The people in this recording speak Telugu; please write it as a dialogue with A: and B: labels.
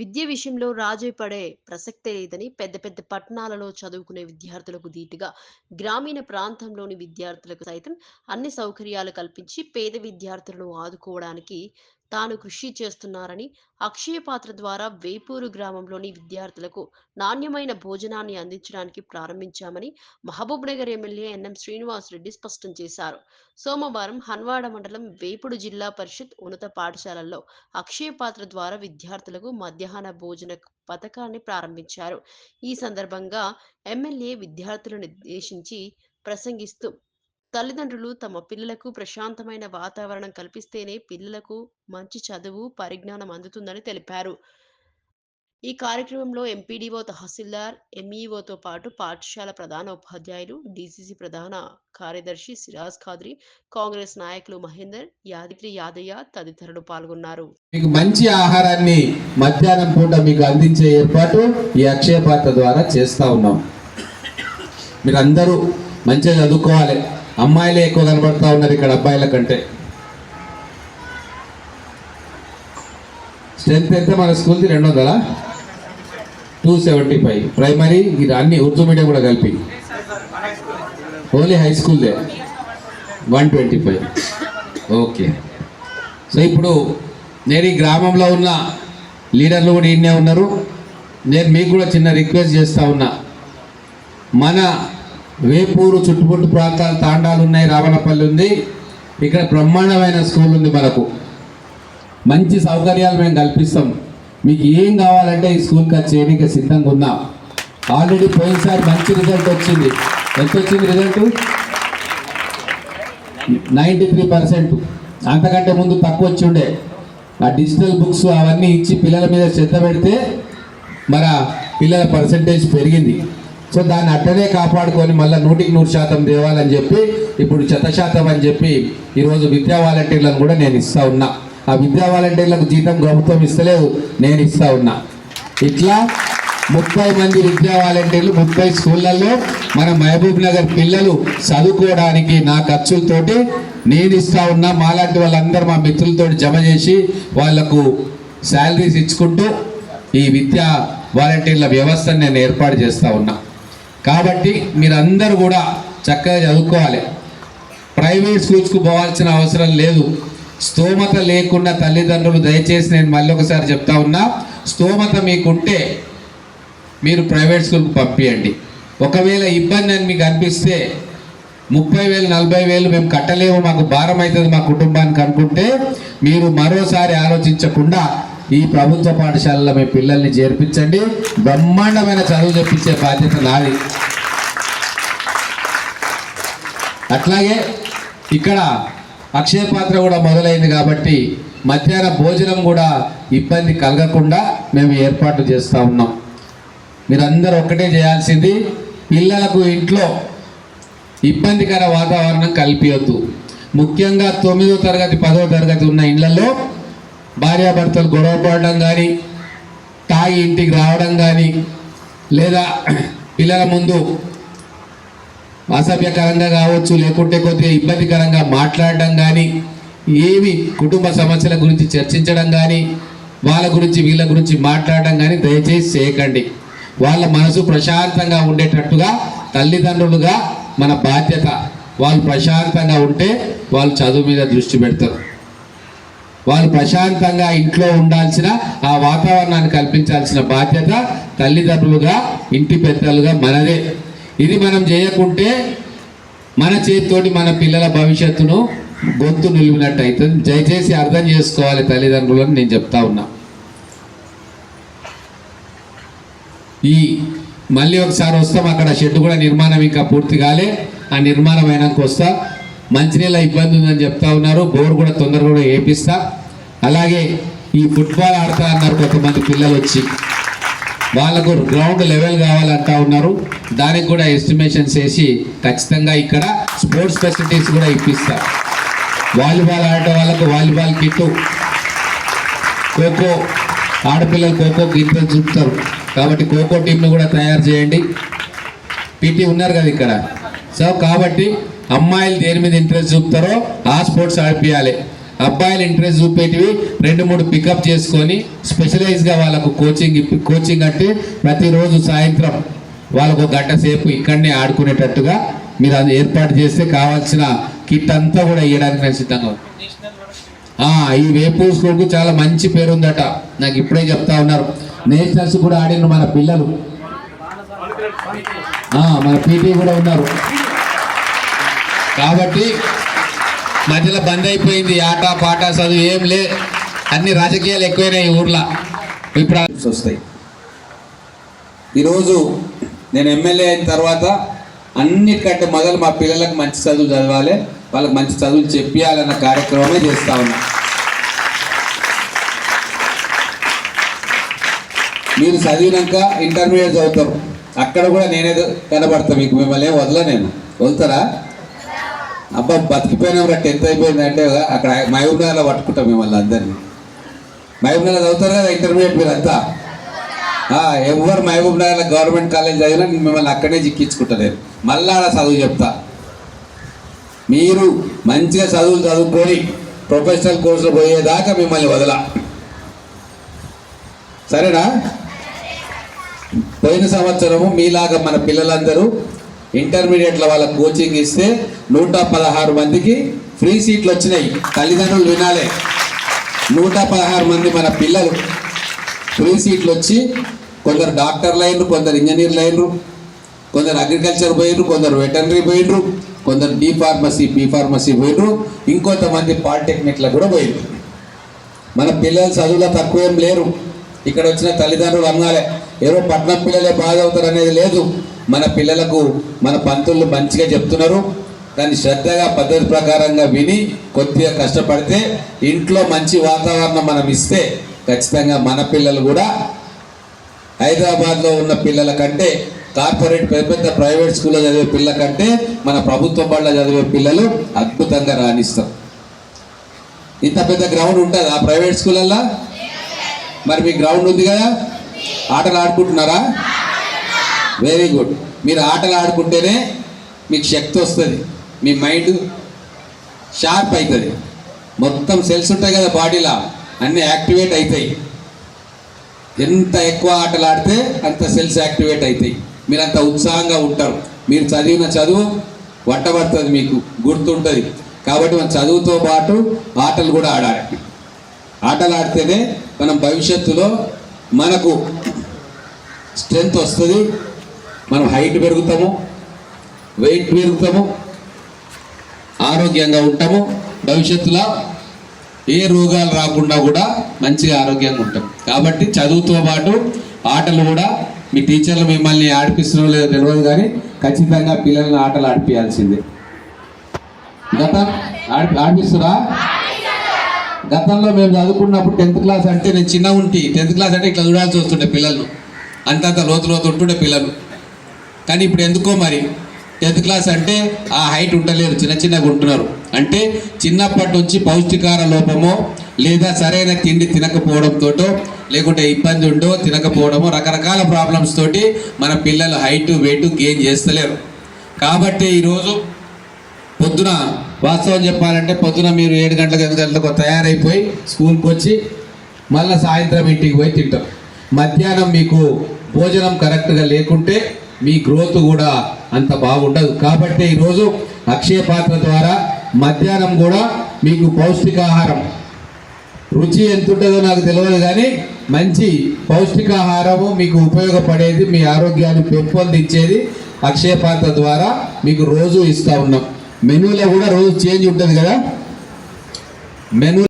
A: విద్య విషయంలో రాజీ పడే ప్రసక్తే లేదని పెద్ద పెద్ద పట్టణాలలో చదువుకునే విద్యార్థులకు ధీటుగా గ్రామీణ ప్రాంతంలోని విద్యార్థులకు సైతం అన్ని సౌకర్యాలు కల్పించి పేద విద్యార్థులను ఆదుకోవడానికి తాను కృషి చేస్తున్నారని అక్షయ పాత్ర ద్వారా వేపూరు గ్రామంలోని విద్యార్థులకు నాణ్యమైన భోజనాన్ని అందించడానికి ప్రారంభించామని మహబూబ్ నగర్ ఎమ్మెల్యే ఎన్ఎం శ్రీనివాస్ రెడ్డి స్పష్టం చేశారు. సోమవారం హన్వాడ మండలం వేపుడు జిల్లా పరిషత్ ఉన్నత పాఠశాలల్లో అక్షయ పాత్ర ద్వారా విద్యార్థులకు మధ్యాహ్న భోజన పథకాన్ని ప్రారంభించారు. ఈ సందర్భంగా ఎమ్మెల్యే విద్యార్థులను ఉద్దేశించి ప్రసంగిస్తూ తల్లిదండ్రులు తమ పిల్లలకు ప్రశాంతమైన వాతావరణం కల్పిస్తేనే పిల్లలకు మంచి చదువు పరిజ్ఞానం అందుతుందని తెలిపారు. ఈ కార్యక్రమంలో ఎంపీడీఓ తహసీల్దార్ ఎంఈఓతో పాటు పాఠశాల ప్రధాన ఉపాధ్యాయులు డీసీసీ ప్రధాన కార్యదర్శి సిరాజ్ ఖాద్రి కాంగ్రెస్ నాయకులు మహేందర్ యాదగిరి యాదయ్య తదితరులు పాల్గొన్నారు.
B: మీకు మంచి ఆహారాన్ని మధ్యాహ్నం పూట మీకు అందించే ఏర్పాటు ఈ అక్షయ పాత్ర ద్వారా చేస్తా ఉన్నాం. మీరు అందరూ మంచిగా చదువుకోవాలి. అమ్మాయిలే ఎక్కువ కనబడతా ఉన్నారు ఇక్కడ అబ్బాయిల కంటే. స్ట్రెంత్ ఎంత? మన స్కూల్ది రెండు వందల? టూ సెవెంటీ ఫైవ్ ప్రైమరీ ఇది అన్ని ఉర్దూ మీడియం కూడా కలిపి. Only high స్కూల్దే one twenty five okay so ఇప్పుడు నేను ఈ గ్రామంలో ఉన్న లీడర్లు కూడా ఈయనే ఉన్నారు. నేను మీకు కూడా చిన్న రిక్వెస్ట్ చేస్తూ ఉన్నా. మన వేపూరు చుట్టుపట్టు ప్రాంతాల తాండాలు ఉన్నాయి రావణపల్లి ఉంది. ఇక్కడ బ్రహ్మాండమైన స్కూల్ ఉంది మనకు. మంచి సౌకర్యాలు మేము కల్పిస్తాం. మీకు ఏం కావాలంటే ఈ స్కూల్కి చేయడానికి సిద్ధంగా ఉన్నాం. ఆల్రెడీ పోయినసారి మంచి రిజల్ట్ వచ్చింది. ఎంత వచ్చింది రిజల్ట్ నైంటీ త్రీ పర్సెంట్. అంతకంటే ముందు తక్కువ వచ్చి ఉండే. ఆ డిజిటల్ బుక్స్ అవన్నీ ఇచ్చి పిల్లల మీద శ్రద్ధ పెడితే మన పిల్లల పర్సంటేజ్ పెరిగింది. సో దాన్ని అట్టనే కాపాడుకొని మళ్ళీ నూటికి నూరు శాతం తేవాలని చెప్పి ఇప్పుడు శత శాతం అని చెప్పి ఈరోజు విద్యా వాలంటీర్లను కూడా నేను ఇస్తా ఉన్నా. ఆ విద్యా వాలంటీర్లకు జీతం ప్రభుత్వం ఇస్తలేవు నేను ఇస్తా ఉన్నా. ఇట్లా ముప్పై మంది విద్యా వాలంటీర్లు ముప్పై స్కూళ్ళల్లో మన మహబూబ్ నగర్ పిల్లలు చదువుకోవడానికి నా ఖర్చులతోటి నేను ఇస్తా ఉన్నా. మాలాంటి వాళ్ళందరూ మా మిత్రులతో జమ చేసి వాళ్ళకు శాలరీస్ ఇచ్చుకుంటూ ఈ విద్యా వాలంటీర్ల వ్యవస్థను నేను ఏర్పాటు చేస్తా ఉన్నా. కాబట్టి మీరందరూ కూడా చక్కగా చదువుకోవాలి. ప్రైవేట్ స్కూల్స్కు పోవాల్సిన అవసరం లేదు. స్తోమత లేకుండా తల్లిదండ్రులు దయచేసి నేను మళ్ళీ ఒకసారి చెప్తా ఉన్నా స్తోమత మీకుంటే మీరు ప్రైవేట్ స్కూల్కి పంపించండి ఒకవేళ ఇబ్బంది అని మీకు అనిపిస్తే ముప్పై వేలు నలభై వేలు మేము కట్టలేము మాకు భారం అవుతుంది మా కుటుంబానికి అనుకుంటే మీరు మరోసారి ఆలోచించకుండా ఈ ప్రభుత్వ పాఠశాలలో మీ పిల్లల్ని చేర్పించండి. బ్రహ్మాండమైన చదువు చెప్పించే బాధ్యత నాది. అట్లాగే ఇక్కడ అక్షయ పాత్ర కూడా మొదలైంది కాబట్టి మధ్యాహ్న భోజనం కూడా ఇబ్బంది కలగకుండా మేము ఏర్పాటు చేస్తూ ఉన్నాం. మీరందరూ ఒక్కటే చేయాల్సింది పిల్లలకు ఇంట్లో ఇబ్బందికర వాతావరణం కల్పించద్దు ముఖ్యంగా తొమ్మిదో తరగతి పదో తరగతి ఉన్న ఇళ్ళలో భార్యాభర్తలు గొడవ పడడం కానీ తాగి ఇంటికి రావడం కానీ లేదా పిల్లల ముందు అసభ్యకరంగా కావచ్చు లేకుంటే కొద్దిగా ఇబ్బందికరంగా మాట్లాడడం కానీ ఏవి కుటుంబ సమస్యల గురించి చర్చించడం కానీ వాళ్ళ గురించి వీళ్ళ గురించి మాట్లాడడం కానీ దయచేసి చేయకండి. వాళ్ళ మనసు ప్రశాంతంగా ఉండేటట్టుగా తల్లిదండ్రులుగా మన బాధ్యత. వాళ్ళు ప్రశాంతంగా ఉంటే వాళ్ళు చదువు మీద దృష్టి పెడతారు. వాళ్ళు ప్రశాంతంగా ఇంట్లో ఉండాల్సిన ఆ వాతావరణాన్ని కల్పించాల్సిన బాధ్యత తల్లిదండ్రులుగా ఇంటి పెద్దలుగా మనదే. ఇది మనం చేయకుంటే మన చేతితోటి మన పిల్లల భవిష్యత్తును గొంతు నిలిపినట్టు అవుతుంది దయచేసి అర్థం చేసుకోవాలి తల్లిదండ్రులను నేను చెప్తా ఉన్నా. ఈ మళ్ళీ ఒకసారి వస్తాం. అక్కడ షెడ్ కూడా నిర్మాణం ఇంకా పూర్తి కాలే. ఆ నిర్మాణం అయినాక వస్తా. మంచినీళ్ళ ఇబ్బంది ఉందని చెప్తా ఉన్నారు. బోర్ కూడా తొందరగా కూడా వేపిస్తా అలాగే ఈ ఫుట్బాల్ ఆడతా అన్నారు కొంతమంది పిల్లలు వచ్చి. వాళ్ళకు గ్రౌండ్ లెవెల్ కావాలంటా ఉన్నారు. దానికి కూడా ఎస్టిమేషన్స్ వేసి ఖచ్చితంగా ఇక్కడ స్పోర్ట్స్ ఫెసిలిటీస్ కూడా ఇప్పిస్తా. వాలీబాల్ ఆడే వాళ్ళకు వాలీబాల్ కిట్టు. ఖోఖో ఆడపిల్లలు ఖోఖో ఇంట్రెస్ట్ చూపుతారు. కాబట్టి ఖోఖో టీంను కూడా తయారు చేయండి. పీటీ ఉన్నారు కదా ఇక్కడ. సో కాబట్టి అమ్మాయిలు దేని మీద ఇంట్రెస్ట్ చూపుతారో ఆ స్పోర్ట్స్ ఆడిపియాలి అబ్బాయిలు ఇంట్రెస్ట్ చూపేటివి రెండు మూడు పికప్ చేసుకొని స్పెషలైజ్గా వాళ్ళకు కోచింగ్ కోచింగ్ అంటే ప్రతిరోజు సాయంత్రం వాళ్ళకు ఒక గంట సేపు ఇక్కడనే ఆడుకునేటట్టుగా మీరు అది ఏర్పాటు చేస్తే కావాల్సిన కిట్ అంతా కూడా ఇవ్వడానికి నేను సిద్ధంగా ఈ వేపూర్ స్కూల్కు చాలా మంచి పేరు ఉందట నాకు ఇప్పుడే చెప్తా ఉన్నారు. నేషనల్స్ కూడా ఆడిన మన పిల్లలు. మన పీటీ కూడా ఉన్నారు. కాబట్టి మధ్యలో బంద్ అయిపోయింది ఆట పాట చదువు ఏం లే. అన్ని రాజకీయాలు ఎక్కువైనాయి ఈ ఊర్లో. ఇప్పుడు వస్తాయి. ఈరోజు నేను ఎమ్మెల్యే అయిన తర్వాత అన్నిటికంటే మొదలు మా పిల్లలకు మంచి చదువు చదవాలి వాళ్ళకి మంచి చదువులు చెప్పియాలన్న కార్యక్రమమే చేస్తా ఉన్నా. మీరు చదివినాక ఇంటర్మీడియట్ చదువుతారు. అక్కడ కూడా నేనే కనబడతా మీకు మిమ్మల్ని వదల నేను. వదులుతారా? అబ్బా బతికిపోయినాం రా టెన్త్ అయిపోయింది అంటే అక్కడ మహబూబ్నగర్లో పట్టుకుంటాం మిమ్మల్ని అందరినీ. మహబూబ్నగర్ చదువుతారు కదా ఇంటర్మీడియట్ మీరు అంతా ఎవరు మహబూబ్ నగర్ గవర్నమెంట్ కాలేజ్ చదివినా నేను మిమ్మల్ని అక్కడే చిక్కించుకుంటలేరు మళ్ళా చదువు చెప్తా. మీరు మంచిగా చదువులు చదువుకొని ప్రొఫెషనల్ కోర్సులు పోయేదాకా మిమ్మల్ని వదల. సరేనా? పోయిన సంవత్సరము మీలాగా మన పిల్లలందరూ ఇంటర్మీడియట్ల వాళ్ళ కోచింగ్ ఇస్తే నూట పదహారు మందికి ఫ్రీ సీట్లు వచ్చినాయి. తల్లిదండ్రులు వినాలే. నూట పదహారు మంది మన పిల్లలు ఫ్రీ సీట్లు వచ్చి కొందరు డాక్టర్లు అయినరు కొందరు ఇంజనీర్లు అయినరు కొందరు అగ్రికల్చర్ పోయినరు కొందరు వెటర్నరీ పోయినరు కొందరు డి ఫార్మసీ బి ఫార్మసీ పోయినరు ఇంకొంతమంది పాలిటెక్నిక్లో కూడా పోయినరు. మన పిల్లలు చదువులో తక్కువేం లేరు. ఇక్కడ వచ్చిన తల్లిదండ్రులు అన్నాలే ఎవరో పట్నం పిల్లలే బాధ అవుతారు అనేది లేదు. మన పిల్లలకు మన పంతులు మంచిగా చెప్తున్నారు. దాన్ని శ్రద్ధగా పద్ధతి ప్రకారంగా విని కొద్దిగా కష్టపడితే ఇంట్లో మంచి వాతావరణం మనం ఇస్తే ఖచ్చితంగా మన పిల్లలు కూడా హైదరాబాద్లో ఉన్న పిల్లల కంటే కార్పొరేట్ పెద్ద పెద్ద ప్రైవేట్ స్కూల్లో చదివే పిల్లల కంటే మన ప్రభుత్వ బళ్ళ చదివే పిల్లలు అద్భుతంగా రాణిస్తారు. ఇంత పెద్ద గ్రౌండ్ ఉంటుంది ఆ ప్రైవేట్ స్కూళ్ళల్లో మరి మీ గ్రౌండ్ ఉంది కదా? ఆటలు ఆడుకుంటున్నారా? వెరీ గుడ్ మీరు ఆటలు ఆడుకుంటేనే మీకు శక్తి వస్తుంది. మీ మైండ్ షార్ప్ అవుతుంది మొత్తం సెల్స్ ఉంటాయి కదా బాడీలో అన్నీ యాక్టివేట్ అవుతాయి ఎంత ఎక్కువ ఆటలు ఆడితే అంత సెల్స్ యాక్టివేట్ అవుతాయి మీరు అంత ఉత్సాహంగా ఉంటారు. మీరు చదివిన చదువు వంటబడుతుంది మీకు గుర్తుంటుంది. కాబట్టి మన చదువుతో పాటు ఆటలు కూడా ఆడాలి. ఆటలు ఆడితేనే మనం భవిష్యత్తులో మనకు స్ట్రెంగ్త్ వస్తుంది. మనం హైట్ పెరుగుతాము వెయిట్ పెరుగుతాము ఆరోగ్యంగా ఉంటాము. భవిష్యత్తులో ఏ రోగాలు రాకుండా కూడా మంచిగా ఆరోగ్యంగా ఉంటాం. కాబట్టి చదువుతో పాటు ఆటలు కూడా మీ టీచర్లు మిమ్మల్ని ఆడిపిస్తున్నారో లేదో తెలియదు కానీ ఖచ్చితంగా పిల్లల్ని ఆటలు ఆడిపించాల్సిందే గత ఆడి ఆడిపిస్తురా గతంలో మేము చదువుకున్నప్పుడు టెన్త్ క్లాస్ అంటే నేను చిన్న ఉంటి టెన్త్ క్లాస్ అంటే ఇట్లా చూడాల్సి వస్తుండే పిల్లలు. అంతంత లోతు లోతు ఉంటుండే పిల్లలు. కానీ ఇప్పుడు ఎందుకో మరి టెన్త్ క్లాస్ అంటే ఆ హైట్ ఉండలేరు చిన్న చిన్నగా ఉంటున్నారు. అంటే చిన్నప్పటి నుంచి పౌష్టికార లోపమో లేదా సరైన తిండి తినకపోవడంతోటో లేకుంటే ఇబ్బంది ఉండో తినకపోవడమో రకరకాల ప్రాబ్లమ్స్ తోటి మన పిల్లలు హైట్ వెయిట్ గెయిన్ చేస్తలేరు. కాబట్టి ఈరోజు పొద్దున వాస్తవం చెప్పాలంటే పొద్దున మీరు ఏడు గంటలకు ఎనిమిది గంటలకు తయారైపోయి స్కూల్కి వచ్చి మళ్ళీ సాయంత్రం ఇంటికి పోయి తింటాం. మధ్యాహ్నం మీకు భోజనం కరెక్ట్గా లేకుంటే మీ గ్రోత్ కూడా అంత బాగుండదు. కాబట్టి ఈరోజు అక్షయ పాత్ర ద్వారా మధ్యాహ్నం కూడా మీకు పౌష్టికాహారం. రుచి ఎంత ఉంటుందో నాకు తెలియదు కానీ మంచి పౌష్టికాహారము మీకు ఉపయోగపడేది మీ ఆరోగ్యాన్ని పెంపొందించేది అక్షయ పాత్ర ద్వారా మీకు రోజు ఇస్తూ ఉన్నాం. మెనూలో కూడా రోజు చేంజ్ ఉంటుంది కదా? మెనూ